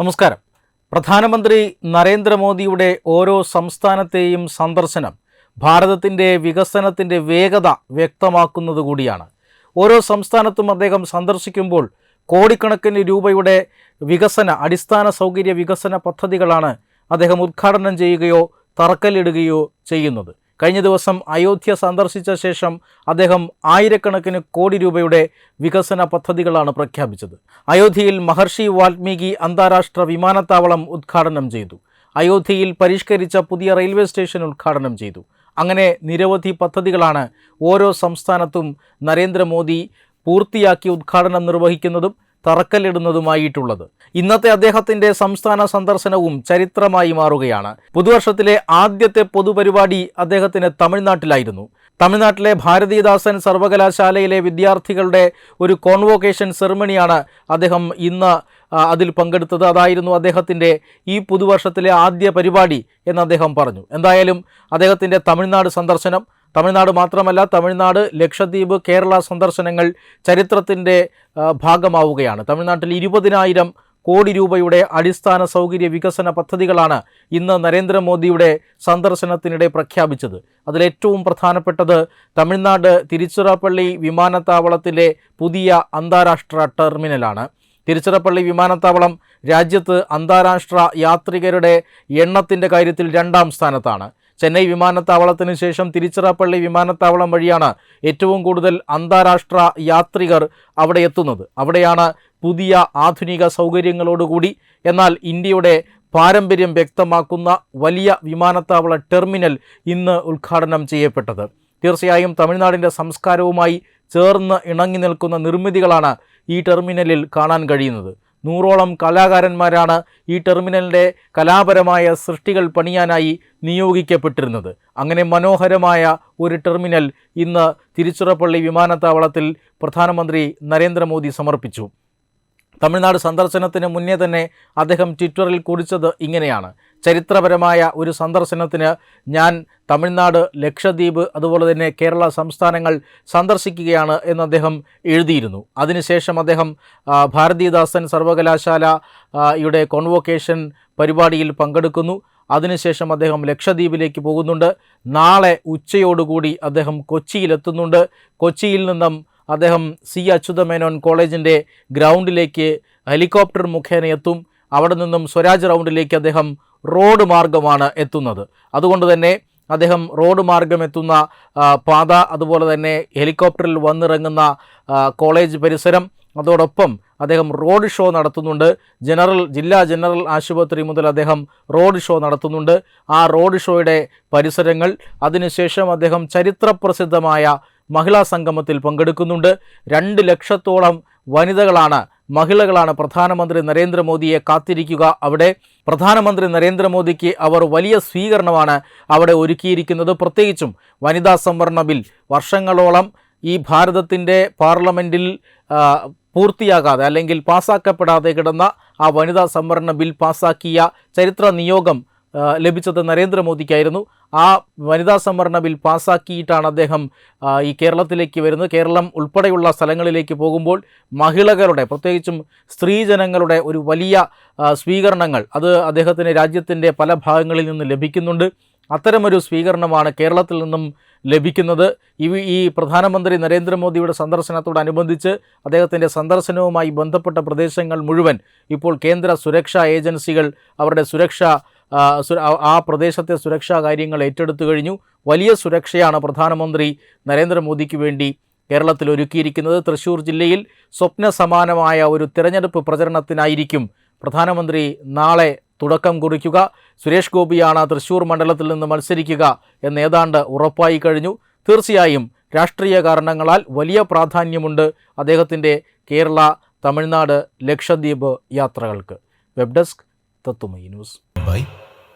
നമസ്കാരം. പ്രധാനമന്ത്രി നരേന്ദ്രമോദിയുടെ ഓരോ സംസ്ഥാനത്തെയും സന്ദർശനം ഭാരതത്തിന്റെ വികസനത്തിന്റെ വേഗത വ്യക്തമാക്കുന്നത് കൂടിയാണ്. ഓരോ സംസ്ഥാനത്തും അദ്ദേഹം സന്ദർശിക്കുമ്പോൾ കോടിക്കണക്കിന് രൂപയുടെ വികസന അടിസ്ഥാന സൗകര്യ വികസന പദ്ധതികളാണ് അദ്ദേഹം ഉദ്ഘാടനം ചെയ്യുകയോ തറക്കല്ലിടുകയോ ചെയ്യുന്നത്. കഴിഞ്ഞ ദിവസം അയോധ്യ സന്ദർശിച്ച ശേഷം അദ്ദേഹം ആയിരക്കണക്കിന് കോടി രൂപയുടെ വികസന പദ്ധതികളാണ് പ്രഖ്യാപിച്ചത്. അയോധ്യയിൽ മഹർഷി വാൽമീകി അന്താരാഷ്ട്ര വിമാനത്താവളം ഉദ്ഘാടനം ചെയ്തു. അയോധ്യയിൽ പരിഷ്കരിച്ച പുതിയ റെയിൽവേ സ്റ്റേഷൻ ഉദ്ഘാടനം ചെയ്തു. അങ്ങനെ നിരവധി പദ്ധതികളാണ് ഓരോ സംസ്ഥാനത്തും നരേന്ദ്രമോദി പൂർത്തിയാക്കി ഉദ്ഘാടനം നിർവഹിക്കുന്നതും തറക്കല്ലിടുന്നതുമായിട്ടുള്ളത്. ഇന്നത്തെ അദ്ദേഹത്തിന്റെ സംസ്ഥാന സന്ദർശനവും ചരിത്രമായി മാറുകയാണ്. പുതുവർഷത്തിലെ ആദ്യത്തെ പൊതുപരിപാടി അദ്ദേഹത്തിന് തമിഴ്നാട്ടിലായിരുന്നു. തമിഴ്നാട്ടിലെ ഭാരതീദാസൻ സർവകലാശാലയിലെ വിദ്യാർത്ഥികളുടെ ഒരു കോൺവോക്കേഷൻ സെറിമണിയാണ് അദ്ദേഹം ഇന്ന് അതിൽ പങ്കെടുത്തത്. അതായിരുന്നു അദ്ദേഹത്തിന്റെ ഈ പുതുവർഷത്തിലെ ആദ്യ പരിപാടി എന്ന് അദ്ദേഹം പറഞ്ഞു. എന്തായാലും അദ്ദേഹത്തിന്റെ തമിഴ്നാട് സന്ദർശനം തമിഴ്നാട് മാത്രമല്ല തമിഴ്നാട് ലക്ഷദ്വീപ് കേരള സന്ദർശനങ്ങൾ ചരിത്രത്തിന്റെ ഭാഗമാവുകയാണ്. തമിഴ്നാട്ടിൽ ഇരുപതിനായിരം കോടി രൂപയുടെ അടിസ്ഥാന സൗകര്യ വികസന പദ്ധതികളാണ് ഇന്ന് നരേന്ദ്രമോദിയുടെ സന്ദർശനത്തിനിടെ പ്രഖ്യാപിച്ചത്. അതിലേറ്റവും പ്രധാനപ്പെട്ടത് തമിഴ്നാട് തിരുച്ചിറപ്പള്ളി വിമാനത്താവളത്തിലെ പുതിയ അന്താരാഷ്ട്ര ടെർമിനലാണ്. തിരുച്ചിറപ്പള്ളി വിമാനത്താവളം രാജ്യത്ത് അന്താരാഷ്ട്ര യാത്രികരുടെ എണ്ണത്തിന്റെ കാര്യത്തിൽ രണ്ടാം സ്ഥാനത്താണ്. ചെന്നൈ വിമാനത്താവളത്തിന് ശേഷം തിരുച്ചിറപ്പള്ളി വിമാനത്താവളം വഴിയാണ് ഏറ്റവും കൂടുതൽ അന്താരാഷ്ട്ര യാത്രികർ അവിടെ എത്തുന്നത്. അവിടെയാണ് പുതിയ ആധുനിക സൗകര്യങ്ങളോടുകൂടി എന്നാൽ ഇന്ത്യയുടെ പാരമ്പര്യം വ്യക്തമാക്കുന്ന വലിയ വിമാനത്താവള ടെർമിനൽ ഇന്ന് ഉദ്ഘാടനം ചെയ്യപ്പെട്ടത്. തീർച്ചയായും തമിഴ്നാടിന്റെ സംസ്കാരവുമായി ചേർന്ന് ഇണങ്ങി നിൽക്കുന്ന നിർമ്മിതികളാണ് ഈ ടെർമിനലിൽ കാണാൻ കഴിയുന്നത്. നൂറോളം കലാകാരന്മാരാണ് ഈ ടെർമിനലിന്റെ കലാപരമായ സൃഷ്ടികൾ പണിയാനായി നിയോഗിക്കപ്പെട്ടിരുന്നത്. അങ്ങനെ മനോഹരമായ ഒരു ടെർമിനൽ ഇന്ന് തിരുച്ചിറപ്പള്ളി വിമാനത്താവളത്തിൽ പ്രധാനമന്ത്രി നരേന്ദ്രമോദി സമർപ്പിച്ചു. തമിഴ്നാട് സന്ദർശനത്തിന് മുന്നേ തന്നെ അദ്ദേഹം ട്വിറ്ററിൽ കുറിച്ചത് ഇങ്ങനെയാണ്. ചരിത്രപരമായ ഒരു സന്ദർശനത്തിന് ഞാൻ തമിഴ്നാട് ലക്ഷദ്വീപ് അതുപോലെ തന്നെ കേരള സംസ്ഥാനങ്ങൾ സന്ദർശിക്കുകയാണ് എന്ന് അദ്ദേഹം എഴുതിയിരുന്നു. അതിനുശേഷം അദ്ദേഹം ഭാരതീദാസൻ സർവകലാശാല യുടെ കോൺവോക്കേഷൻ പരിപാടിയിൽ പങ്കെടുക്കുന്നു. അതിനുശേഷം അദ്ദേഹം ലക്ഷദ്വീപിലേക്ക് പോകുന്നുണ്ട്. നാളെ ഉച്ചയോടുകൂടി അദ്ദേഹം കൊച്ചിയിലെത്തുന്നുണ്ട്. കൊച്ചിയിൽ നിന്നും അദ്ദേഹം സി അച്യുതമേനോൻ കോളേജിന്റെ ഗ്രൗണ്ടിലേക്ക് ഹെലികോപ്റ്റർ മുഖേന എത്തും. അവിടെ നിന്നും സ്വരാജ് റൗണ്ടിലേക്ക് അദ്ദേഹം റോഡ് മാർഗമാണ് എത്തുന്നത്. അതുകൊണ്ട് തന്നെ അദ്ദേഹം റോഡ് മാർഗം എത്തുന്ന പാത അതുപോലെ തന്നെ ഹെലികോപ്റ്ററിൽ വന്നിറങ്ങുന്ന കോളേജ് പരിസരം. അതോടൊപ്പം അദ്ദേഹം റോഡ് ഷോ നടത്തുന്നുണ്ട്. ജനറൽ ജില്ലാ ജനറൽ ആശുപത്രി മുതൽ അദ്ദേഹം റോഡ് ഷോ നടത്തുന്നുണ്ട്. ആ റോഡ് ഷോയുടെ പരിസരങ്ങൾ. അതിനുശേഷം അദ്ദേഹം ചരിത്രപ്രസിദ്ധമായ മഹിളാ സംഗമത്തിൽ പങ്കെടുക്കുന്നുണ്ട്. രണ്ട് ലക്ഷത്തോളം വനിതകളാണ് മഹിളകളാണ്. പ്രധാനമന്ത്രി നരേന്ദ്രമോദിയെ കാത്തിരിക്കുക അവിടെ. പ്രധാനമന്ത്രി നരേന്ദ്രമോദിക്ക് അവർ വലിയ സ്വീകരണമാണ് അവിടെ ഒരുക്കിയിരിക്കുന്നത്. പ്രത്യേകിച്ചും വനിതാ സംവരണ ബിൽ. വർഷങ്ങളോളം ഈ ഭാരതത്തിന്റെ പാർലമെന്റിൽ പൂർത്തിയാകാതെ അല്ലെങ്കിൽ പാസ്സാക്കപ്പെടാതെ കിടന്ന ആ വനിതാ സംവരണ ബിൽ പാസ്സാക്കിയ ചരിത്ര നിയോഗം ലഭിച്ചത് നരേന്ദ്രമോദിക്കായിരുന്നു. ആ വനിതാ സംവരണ ബിൽ പാസ്സാക്കിയിട്ടാണ് അദ്ദേഹം ഈ കേരളത്തിലേക്ക് വരുന്നത്. കേരളം ഉൾപ്പെടെയുള്ള സ്ഥലങ്ങളിലേക്ക് പോകുമ്പോൾ മഹിളകളുടെ പ്രത്യേകിച്ചും സ്ത്രീജനങ്ങളുടെ ഒരു വലിയ സ്വീകരണങ്ങൾ അത് അദ്ദേഹത്തിന് രാജ്യത്തിന്റെ പല ഭാഗങ്ങളിൽ നിന്ന് ലഭിക്കുന്നുണ്ട്. അത്തരമൊരു സ്വീകരണമാണ് കേരളത്തിൽ നിന്നും ലഭിക്കുന്നത്. ഈ ഈ പ്രധാനമന്ത്രി നരേന്ദ്രമോദിയുടെ സന്ദർശനത്തോടനുബന്ധിച്ച് അദ്ദേഹത്തിന്റെ സന്ദർശനവുമായി ബന്ധപ്പെട്ട പ്രദേശങ്ങൾ മുഴുവൻ ഇപ്പോൾ കേന്ദ്ര സുരക്ഷാ ഏജൻസികൾ അവരുടെ സുരക്ഷ ആ, പ്രദേശത്തെ സുരക്ഷാ കാര്യങ്ങൾ ഏറ്റെടുത്തു കഴിഞ്ഞു. വലിയ സുരക്ഷയാണ് പ്രധാനമന്ത്രി നരേന്ദ്രമോദിക്ക് വേണ്ടി കേരളത്തിൽ ഒരുക്കിയിരിക്കുന്നത്. തൃശ്ശൂർ ജില്ലയിൽ സ്വപ്ന സമാനമായ ഒരു തിരഞ്ഞെടുപ്പ് പ്രചരണത്തിനായിരിക്കും പ്രധാനമന്ത്രി നാളെ തുടക്കം കുറിക്കുക. സുരേഷ് ഗോപിയാണ് തൃശ്ശൂർ മണ്ഡലത്തിൽ നിന്ന് മത്സരിക്കുക എന്ന് ഏതാണ്ട് ഉറപ്പായി കഴിഞ്ഞു. തീർച്ചയായും രാഷ്ട്രീയ കാരണങ്ങളാൽ വലിയ പ്രാധാന്യമുണ്ട് അദ്ദേഹത്തിന്റെ കേരള തമിഴ്നാട് ലക്ഷദ്വീപ് യാത്രകൾക്ക്. വെബ് ഡെസ്ക് തത്തുമൈ news. by